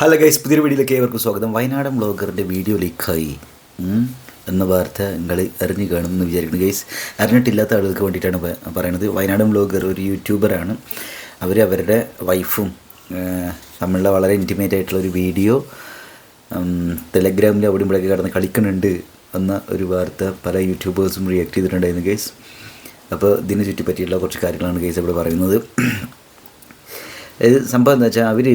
Hello guys പുതിയൊരു വീഡിയോയിലേക്ക് ഏവർക്കും സ്വാഗതം. വയനാടൻ ബ്ലോഗറിന്റെ വീഡിയോ ലീക്കായി. എന്ന വാർത്ത നിങ്ങൾ അറിഞ്ഞു കാണുമെന്ന് വിചാരിക്കുന്നു ഗൈസ്. അറിഞ്ഞിട്ടില്ലാത്ത ആളുകൾക്ക് വേണ്ടിയിട്ടാണ് പറയുന്നത് വയനാടൻ ബ്ലോഗർ ഒരു യൂട്യൂബറാണ് അവർ അവരുടെ വൈഫും തമ്മിലുള്ള വളരെ ഇന്റിമേറ്റ് ആയിട്ടുള്ള ഒരു വീഡിയോ ടെലഗ്രാമിൽ അവിടെ ഇവിടെയൊക്കെ കിടന്ന് കളിക്കുന്നുണ്ട് എന്ന ഒരു വാർത്ത പല യൂട്യൂബേഴ്സും റിയാക്ട് ചെയ്തിട്ടുണ്ടായിരുന്നു ഗൈസ്. അപ്പോൾ ഇതിനെ ചുറ്റിപ്പറ്റിയുള്ള കുറച്ച് കാര്യങ്ങളാണ് ഗൈസ് ഇവിടെ പറയുന്നത്. സംഭവം എന്താ വെച്ചാൽ അവർ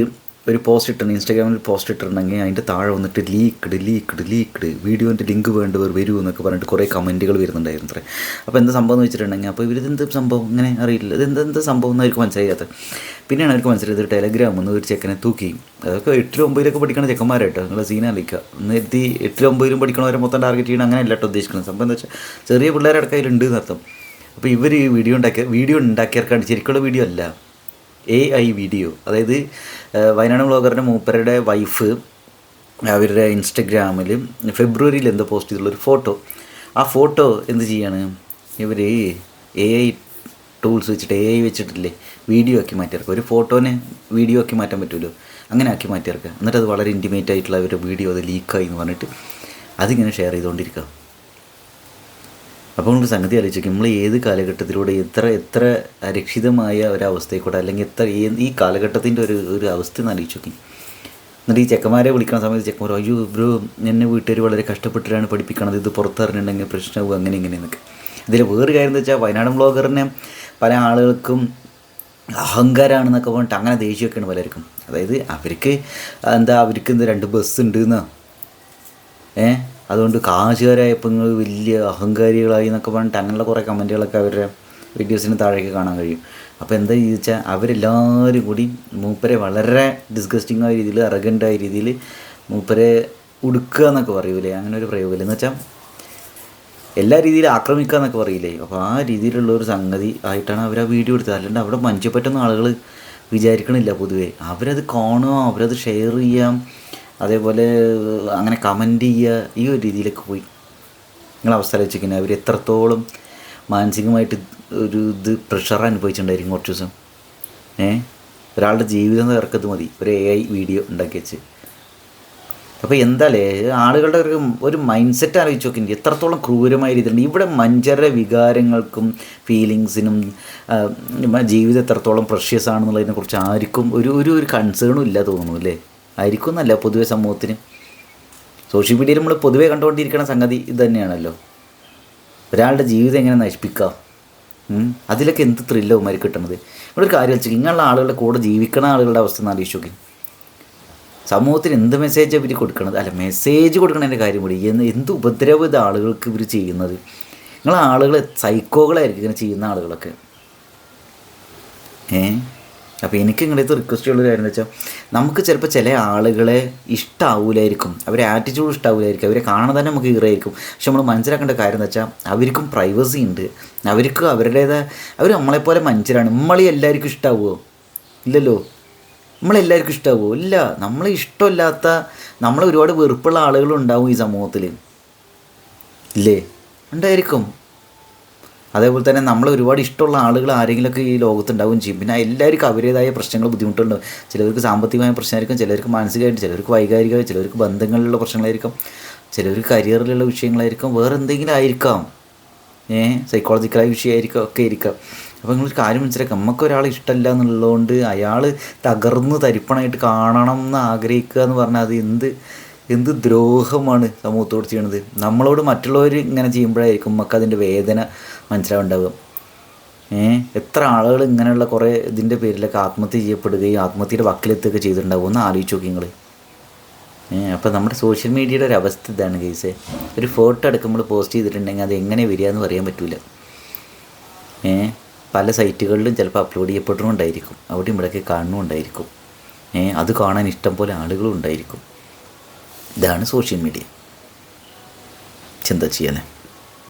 ഒരു പോസ്റ്റ് ഇട്ടുണ്ട് ഇൻസ്റ്റാഗ്രാമിൽ പോസ്റ്റ് ഇട്ടിട്ടുണ്ടെങ്കിൽ അതിന്റെ താഴെ വന്നിട്ട് ലീക്ക്ഡ് ലീക്ക്ഡ് ലീക്ക്ഡ് വീഡിയോന്റെ ലിങ്ക് വേണ്ടവർ വരൂ എന്നൊക്കെ പറഞ്ഞിട്ട് കുറേ കമന്റുകൾ വരുന്നുണ്ടായിരുന്നു അത്രേ. അപ്പോൾ എന്ത് സംഭവം എന്ന് വെച്ചിട്ടുണ്ടെങ്കിൽ അപ്പോൾ ഇവരിതെന്ത് സംഭവം? ഇങ്ങനെ അറിയില്ല. ഇത് എന്ത് സംഭവം എന്ന് അവർക്ക് മനസ്സിലാകാത്തത് പിന്നെയാണ് അവർക്ക് മനസ്സിലായത് ടെലഗ്രാം എന്ന് ഒരു ചെക്കനെ തൂക്കി. അതൊക്കെ എട്ടിലും ഒമ്പതിലൊക്കെ പഠിക്കണ ചെക്കന്മാരായിട്ടോ നിങ്ങൾ സീനാലിക്കുക നേരത്തെ എട്ടിലും ഒമ്പതിലും പഠിക്കണവരെ മൊത്തം ടാർഗറ്റ് ചെയ്യണം അങ്ങനെ അല്ലട്ടോ ഉദ്ദേശിക്കുന്നത്. സംഭവം എന്താ വെച്ചാൽ ചെറിയ പിള്ളേരടക്കം അതിലുണ്ട് എന്നർത്ഥം. അപ്പോൾ ഇവർ ഈ വീഡിയോ ഉണ്ടാക്കിയ വീഡിയോ ഉണ്ടാക്കിയവർക്കാണ് ശരിക്കുള്ള വീഡിയോ അല്ല. എ ഐ വീഡിയോ അതായത് വയനാട് ബ്ലോഗറിന്റെ മൂപ്പരുടെ വൈഫ് അവരുടെ ഇൻസ്റ്റഗ്രാമിൽ ഫെബ്രുവരിയിൽ എന്തോ പോസ്റ്റ് ഒരു ഫോട്ടോ ആ ഫോട്ടോ എന്ത് ചെയ്യാണ്? ഇവർ എ ഐ ടൂൾസ് വെച്ചിട്ട് എ ഐ വെച്ചിട്ടില്ലേ വീഡിയോ ആക്കി മാറ്റിയിറക്കുക ഒരു ഫോട്ടോനെ വീഡിയോ ആക്കി മാറ്റാൻ പറ്റുമല്ലോ അങ്ങനെ ആക്കി മാറ്റിയിറക്കുക എന്നിട്ട് അത് വളരെ ഇന്റിമേറ്റ് ആയിട്ടുള്ള അവരുടെ വീഡിയോ അത് ലീക്കായി എന്ന് പറഞ്ഞിട്ട് അതിങ്ങനെ ഷെയർ ചെയ്തുകൊണ്ടിരിക്കുക. അപ്പോൾ നമുക്ക് സംഗതി ആലോചിക്കും നമ്മൾ ഏത് കാലഘട്ടത്തിലൂടെ എത്ര എത്ര അരക്ഷിതമായ ഒരവസ്ഥയെക്കൂടെ അല്ലെങ്കിൽ എത്ര ഈ കാലഘട്ടത്തിന്റെ ഒരു ഒരു അവസ്ഥ എന്ന് ആലോചിച്ച് നോക്കി എന്നിട്ട് ഈ ചെക്കന്മാരെ വിളിക്കുന്ന സമയത്ത് ചെക്കന്മാർ അയ്യോ ഇവരോ എന്നെ വീട്ടുകാർ വളരെ കഷ്ടപ്പെട്ടിട്ടാണ് പഠിപ്പിക്കണത്. ഇത് പുറത്തിറങ്ങിയിട്ടുണ്ടെങ്കിൽ പ്രശ്നമാവും. അങ്ങനെ ഇങ്ങനെ എന്നൊക്കെ. ഇതിൽ വേറൊരു കാര്യം എന്ന് വെച്ചാൽ വയനാടൻ ബ്ലോഗറിനെ പല ആളുകൾക്കും അഹങ്കാരമാണെന്നൊക്കെ പറഞ്ഞിട്ട് അങ്ങനെ ദേഷ്യമൊക്കെയാണ് പലർക്കും. അതായത് അവർക്ക് എന്താ അവർക്ക് എന്താ രണ്ട് ബസ് ഉണ്ട് എന്നാ ഏ? അതുകൊണ്ട് കാശുകാരായപ്പോൾ നിങ്ങൾ വലിയ അഹങ്കാരികളായി എന്നൊക്കെ പറഞ്ഞിട്ട് അങ്ങനെയുള്ള കുറേ കമന്റുകളൊക്കെ അവരുടെ വീഡിയോസിന് താഴേക്ക് കാണാൻ കഴിയും. അപ്പോൾ എന്താ ചോദിച്ചാൽ അവരെല്ലാവരും കൂടി മൂപ്പരെ വളരെ ഡിസ്ഗസ്റ്റിംഗ് ആയ രീതിയിൽ അറഗന്റായ രീതിയിൽ മൂപ്പരെ ഉടുക്കുക എന്നൊക്കെ പറയൂലേ? അങ്ങനെ ഒരു പ്രയോഗമില്ല എന്ന് വെച്ചാൽ എല്ലാ രീതിയിലും ആക്രമിക്കുക എന്നൊക്കെ പറയില്ലേ? അപ്പോൾ ആ രീതിയിലുള്ള ഒരു സംഗതി ആയിട്ടാണ് അവർ ആ വീഡിയോ എടുത്തത്. അല്ലാണ്ട് അവിടെ മഞ്ചപ്പറ്റുന്ന ആളുകൾ വിചാരിക്കണില്ല പൊതുവേ. അവരത് കാണുക അവരത് ഷെയർ ചെയ്യാം. അതേപോലെ അങ്ങനെ കമന്റ് ചെയ്യുക ഈ ഒരു രീതിയിലേക്ക് പോയി. നിങ്ങൾ അവസ്ഥ വെച്ചിരിക്കുന്നത് അവർ എത്രത്തോളം മാനസികമായിട്ട് ഒരു ഇത് പ്രഷർ അനുഭവിച്ചിട്ടുണ്ടായിരിക്കും കുറച്ച് ദിവസം. ഏ? ഒരാളുടെ ജീവിതം തകർക്കത് മതി. ഒരു എ ഐ വീഡിയോ ഉണ്ടാക്കി വെച്ച്. അപ്പോൾ എന്താലേ ആളുകളുടെ ഒരു ഒരു മൈൻഡ് സെറ്റ് ആലോചിച്ച് നോക്കി എത്രത്തോളം ക്രൂരമായ രീതിയിലുണ്ട്. ഇവിടെ മനുഷ്യരുടെ വികാരങ്ങൾക്കും ഫീലിങ്സിനും ജീവിതം എത്രത്തോളം പ്രഷ്യസ് ആണെന്നുള്ളതിനെക്കുറിച്ച് ആർക്കും ഒരു ഒരു ഒരു കൺസേണും ഇല്ല തോന്നുന്നു അല്ലേ? ആയിരിക്കും എന്നല്ല പൊതുവെ സമൂഹത്തിന്. സോഷ്യൽ മീഡിയയിൽ നമ്മൾ പൊതുവേ കണ്ടുകൊണ്ടിരിക്കുന്ന സംഗതി ഇത് തന്നെയാണല്ലോ. ഒരാളുടെ ജീവിതം എങ്ങനെ നശിപ്പിക്കാം? അതിലൊക്കെ എന്ത് ത്രില്ലോ മാതിരി കിട്ടണത്? ഇവിടെ ഒരു കാര്യം വെച്ചാൽ ഇങ്ങനെയുള്ള ആളുകളുടെ കൂടെ ജീവിക്കണ ആളുകളുടെ അവസ്ഥ ഒന്ന് ആലോചിച്ച് സമൂഹത്തിന് എന്ത് മെസ്സേജ് ഇവർ കൊടുക്കണത്? അല്ല മെസ്സേജ് കൊടുക്കണതിന്റെ കാര്യം കൂടി എന്ന് എന്ത് ഉപദ്രവം ഇത് ആളുകൾക്ക് ഇവർ ചെയ്യുന്നത്? നിങ്ങൾ ആളുകൾ സൈക്കോകളായിരിക്കും ഇങ്ങനെ ചെയ്യുന്ന ആളുകളൊക്കെ. ഏ? അപ്പോൾ എനിക്ക് ഇങ്ങനത്തെ റിക്വസ്റ്റ് ഉള്ള കാര്യം എന്ന് വെച്ചാൽ നമുക്ക് ചിലപ്പോൾ ചില ആളുകളെ ഇഷ്ടാവൂലായിരിക്കും. അവരെ ആറ്റിറ്റ്യൂഡ് ഇഷ്ടാവൂലായിരിക്കും. അവരെ കാണാൻ തന്നെ നമുക്ക് ഈറായിരിക്കും പക്ഷെ നമ്മൾ മനസ്സിലാക്കേണ്ട കാര്യം എന്ന് വെച്ചാൽ അവർക്കും പ്രൈവസി ഉണ്ട്. അവർക്ക് അവരുടേതായ അവർ നമ്മളെപ്പോലെ മനുഷ്യരാണ്. നമ്മളെ എല്ലാവർക്കും ഇഷ്ടാവുമോ ഇല്ലല്ലോ. നമ്മളെല്ലാവർക്കും ഇഷ്ടാവുമോ ഇല്ല. നമ്മളെ ഇഷ്ടമില്ലാത്ത നമ്മളെ ഒരുപാട് വെറുപ്പുള്ള ആളുകളുണ്ടാവും ഈ സമൂഹത്തിൽ ഇല്ലേ? ഉണ്ടായിരിക്കും. അതേപോലെ തന്നെ നമ്മൾ ഒരുപാട് ഇഷ്ടമുള്ള ആളുകൾ ആരെങ്കിലുമൊക്കെ ഈ ലോകത്തുണ്ടാവുകയും ചെയ്യും. പിന്നെ എല്ലാവർക്കും അവരുടേതായ പ്രശ്നങ്ങൾ ബുദ്ധിമുട്ടുണ്ട് ചിലർക്ക് സാമ്പത്തികമായ പ്രശ്നമായിരിക്കും ചിലർക്ക് മാനസികമായിട്ട് ചിലർക്ക് വൈകാരികമായി ചിലർക്ക് ബന്ധങ്ങളിലുള്ള പ്രശ്നങ്ങളായിരിക്കും ചിലർക്ക് കരിയറിലുള്ള വിഷയങ്ങളായിരിക്കും വേറെ എന്തെങ്കിലും ആയിരിക്കാം. ഏ സൈക്കോളജിക്കലായ വിഷയമായിരിക്കും ഒക്കെ ആയിരിക്കാം. അപ്പോൾ നിങ്ങളൊരു കാര്യം മനസ്സിലാക്കാം. നമുക്ക് ഒരാളെ ഇഷ്ടമല്ല എന്നുള്ളതുകൊണ്ട് അയാൾ തകർന്ന് തരിപ്പണമായിട്ട് കാണണം എന്ന് ആഗ്രഹിക്കുക എന്ന് പറഞ്ഞാൽ അത് എന്ത് എന്ത് ദ്രോഹമാണ് സമൂഹത്തോട് ചെയ്യണത്? നമ്മളോട് മറ്റുള്ളവർ ഇങ്ങനെ ചെയ്യുമ്പോഴായിരിക്കും നമുക്ക് അതിന്റെ വേദന മനസ്സിലാവുണ്ടാവുക. ഏ? എത്ര ആളുകൾ ഇങ്ങനെയുള്ള കുറേ ഇതിന്റെ പേരിലൊക്കെ ആത്മഹത്യ ചെയ്യപ്പെടുകയും ആത്മഹത്യയുടെ വക്കിലെത്തുകയൊക്കെ ചെയ്തിട്ടുണ്ടാവും ഒന്ന് ആലോചിച്ച് നോക്കി നിങ്ങൾ ഏഹ് അപ്പോൾ നമ്മുടെ സോഷ്യൽ മീഡിയയുടെ ഒരു അവസ്ഥ ഇതാണ് കേസ് ഒരു ഫോട്ടോ എടുക്കുമ്പോൾ പോസ്റ്റ് ചെയ്തിട്ടുണ്ടെങ്കിൽ അത് എങ്ങനെ വരിക എന്ന് പറയാൻ പറ്റില്ല ഏ? പല സൈറ്റുകളിലും ചിലപ്പോൾ അപ്ലോഡ് ചെയ്യപ്പെടുന്നുണ്ടായിരിക്കും അവിടെയും ഇവിടെയൊക്കെ കാണുന്നുണ്ടായിരിക്കും ഏ? അത് കാണാൻ ഇഷ്ടം പോലെ ആളുകളും ഉണ്ടായിരിക്കും. ഇതാണ് സോഷ്യൽ മീഡിയ. ചിന്ത ചെയ്യാനേ?